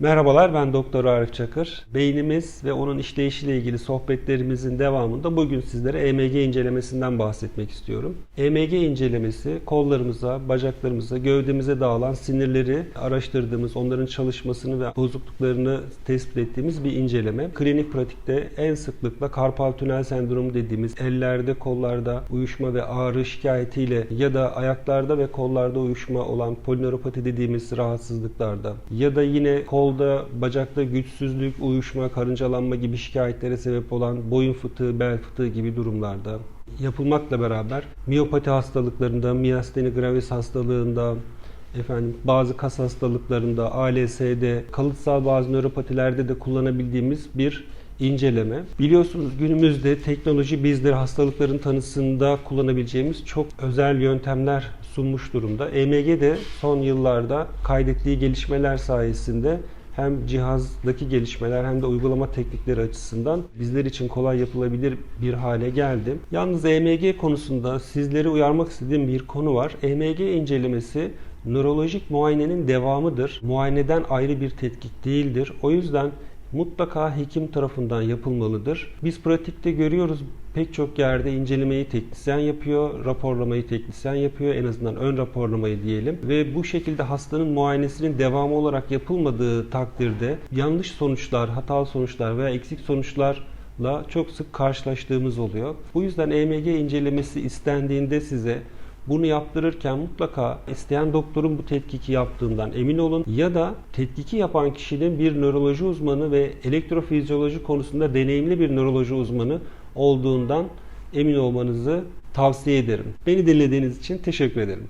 Merhabalar ben Doktor Arif Çakır. Beynimiz ve onun işleyişiyle ilgili sohbetlerimizin devamında bugün sizlere EMG incelemesinden bahsetmek istiyorum. EMG incelemesi kollarımıza, bacaklarımıza, gövdemize dağılan sinirleri araştırdığımız, onların çalışmasını ve bozukluklarını tespit ettiğimiz bir inceleme. Klinik pratikte en sıklıkla karpal tünel sendromu dediğimiz ellerde, kollarda uyuşma ve ağrı şikayetiyle ya da ayaklarda ve kollarda uyuşma olan polinöropati dediğimiz rahatsızlıklarda ya da yine kolda, bacakta güçsüzlük, uyuşma, karıncalanma gibi şikayetlere sebep olan boyun fıtığı, bel fıtığı gibi durumlarda yapılmakla beraber miyopati hastalıklarında, miyasteni gravis hastalığında, efendim bazı kas hastalıklarında, ALS'de, kalıtsal bazı nöropatilerde de kullanabildiğimiz bir inceleme. Biliyorsunuz günümüzde teknoloji bizleri hastalıkların tanısında kullanabileceğimiz çok özel yöntemler sunmuş durumda. EMG de son yıllarda kaydettiği gelişmeler sayesinde hem cihazdaki gelişmeler hem de uygulama teknikleri açısından bizler için kolay yapılabilir bir hale geldi. Yalnız EMG konusunda sizleri uyarmak istediğim bir konu var. EMG incelemesi nörolojik muayenenin devamıdır. Muayeneden ayrı bir tetkik değildir. O yüzden mutlaka hekim tarafından yapılmalıdır. Biz pratikte görüyoruz pek çok yerde incelemeyi teknisyen yapıyor, raporlamayı teknisyen yapıyor, en azından ön raporlamayı diyelim. Ve bu şekilde hastanın muayenesinin devamı olarak yapılmadığı takdirde yanlış sonuçlar, hatalı sonuçlar veya eksik sonuçlarla çok sık karşılaştığımız oluyor. Bu yüzden EMG incelemesi istendiğinde size bunu yaptırırken mutlaka isteyen doktorun bu tetkiki yaptığından emin olun ya da tetkiki yapan kişinin bir nöroloji uzmanı ve elektrofizyoloji konusunda deneyimli bir nöroloji uzmanı olduğundan emin olmanızı tavsiye ederim. Beni dinlediğiniz için teşekkür ederim.